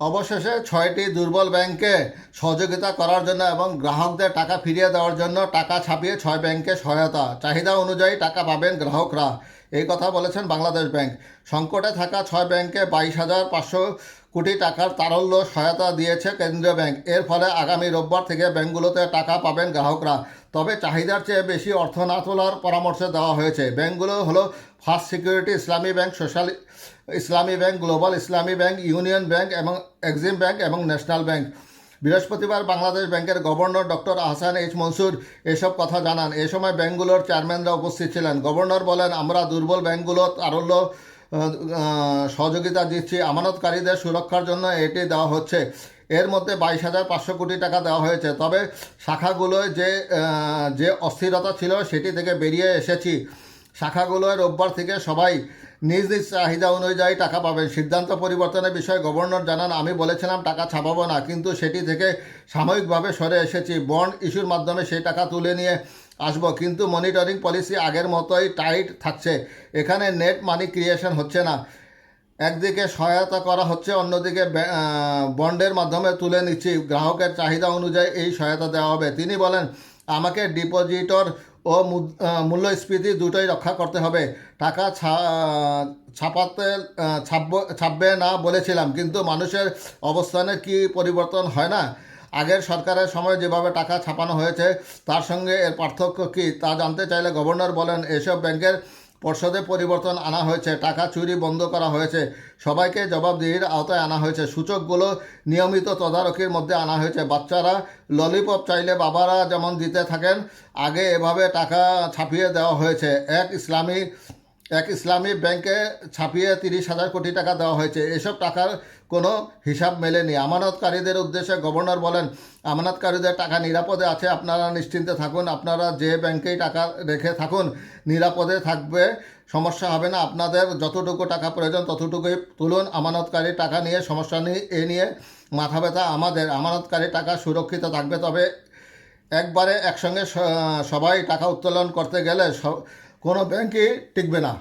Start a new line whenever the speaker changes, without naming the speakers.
অবশেষে ছয়টি দুর্বল ব্যাংকে সহযোগিতা করার জন্য এবং গ্রাহকদের টাকা ফিরিয়ে দেওয়ার জন্য টাকা ছাপিয়ে ছয় ব্যাংকে সহায়তা। চাহিদা অনুযায়ী টাকা পাবেন গ্রাহকরা। এই কথা বলেছেন বাংলাদেশ ব্যাংক। সংকটে থাকা ছয় ব্যাংকে বাইশ হাজার পাঁচশো কোটি টাকার তারল্য সহায়তা দিয়েছে কেন্দ্রীয় ব্যাংক। এর ফলে আগামী রোববার থেকে ব্যাংকগুলোতে টাকা পাবেন গ্রাহকরা। চাহিদার চেয়ে বেশি অর্থ না তোলার পরামর্শ দেওয়া হয়েছে। ব্যাংকগুলো হলো first security Islami bank, social Islami bank, global Islami bank, union bank এবং এক্সিম ব্যাংক এবং ন্যাশনাল ব্যাংক। বৃহস্পতিবার বাংলাদেশ ব্যাংকের governor doctor Ahsan H Mansur এসব কথা জানান। এ সময় ব্যাংকগুলোর চেয়ারম্যানরা উপস্থিত ছিলেন। গভর্নর বলেন, আমরা দুর্বল ব্যাংকগুলো তারল্য সহযোগিতা দিচ্ছি, আমানতকারীদের সুরক্ষার জন্য এটি দেওয়া হচ্ছে। এর মধ্যে বাইশ হাজার পাঁচশো কোটি টাকা দেওয়া হয়েছে। তবে শাখাগুলোয় যে যে অস্থিরতা ছিল সেটি থেকে বেরিয়ে এসেছি। শাখাগুলোয় রোববার থেকে সবাই নিজ নিজ চাহিদা অনুযায়ী টাকা পাবেন। সিদ্ধান্ত পরিবর্তনের বিষয়ে গভর্নর জানান, আমি বলেছিলাম টাকা ছাপাবো না, কিন্তু সেটি থেকে সাময়িকভাবে সরে এসেছি। বন্ড ইস্যুর মাধ্যমে সেই টাকা তুলে নিয়ে আসব, কিন্তু মনিটরিং পলিসি আগের মতোই টাইট থাকছে। এখানে নেট মানি ক্রিয়েশন হচ্ছে না। একদিকে সহায়তা করা হচ্ছে, অন্যদিকে বন্ডের মাধ্যমে তুলে নিচ্ছি। গ্রাহকের চাহিদা অনুযায়ী এই সহায়তা দেওয়া হবে। তিনি বলেন, আমাকে ডিপোজিটর ও মূল্যস্ফীতি দুটোই রক্ষা করতে হবে। টাকা ছাপাতে ছাপবে না বলেছিলাম, কিন্তু মানুষের অবস্থানে কি পরিবর্তন হয় না? আগের সরকারের সময় যেভাবে টাকা ছাপানো হয়েছে, তার সঙ্গে এর পার্থক্য কী তা জানতে চাইলে গভর্নর বলেন, এসব ব্যাংকের পর্ষদে পরিবর্তন আনা হয়েছে, টাকা চুরি বন্ধ করা হয়েছে, সবাইকে জবাবদিহির আওতায় আনা হয়েছে, সূচকগুলো নিয়মিত তদারকির মধ্যে আনা হয়েছে, বাচ্চারা ললিপপ চাইলে বাবারা যেমন দিতে থাকেন, আগে এভাবে টাকা ছাপিয়ে দেওয়া হয়েছে, এক ইসলামী এক ইসলামী ব্যাংকে ছাপিয়ে তিরিশ হাজার কোটি টাকা দেওয়া হয়েছে। এসব টাকার কোনো হিসাব মেলেনি। আমানতকারীদের উদ্দেশ্যে গভর্নর বলেন, আমানতকারীদের টাকা নিরাপদে আছে, আপনারা নিশ্চিন্তে থাকুন। আপনারা যে ব্যাংকেই টাকা রেখে থাকুন, নিরাপদে থাকবে, সমস্যা হবে না। আপনাদের যতটুকু টাকা প্রয়োজন ততটুকুই তুলুন। আমানতকারী টাকা নিয়ে সমস্যা নেই এ নিয়ে মাথা ব্যথা আমাদের। আমানতকারী টাকা সুরক্ষিত থাকবে। তবে একবারে একসঙ্গে সবাই টাকা উত্তোলন করতে গেলে কোনো ব্যাংকই টিকবে না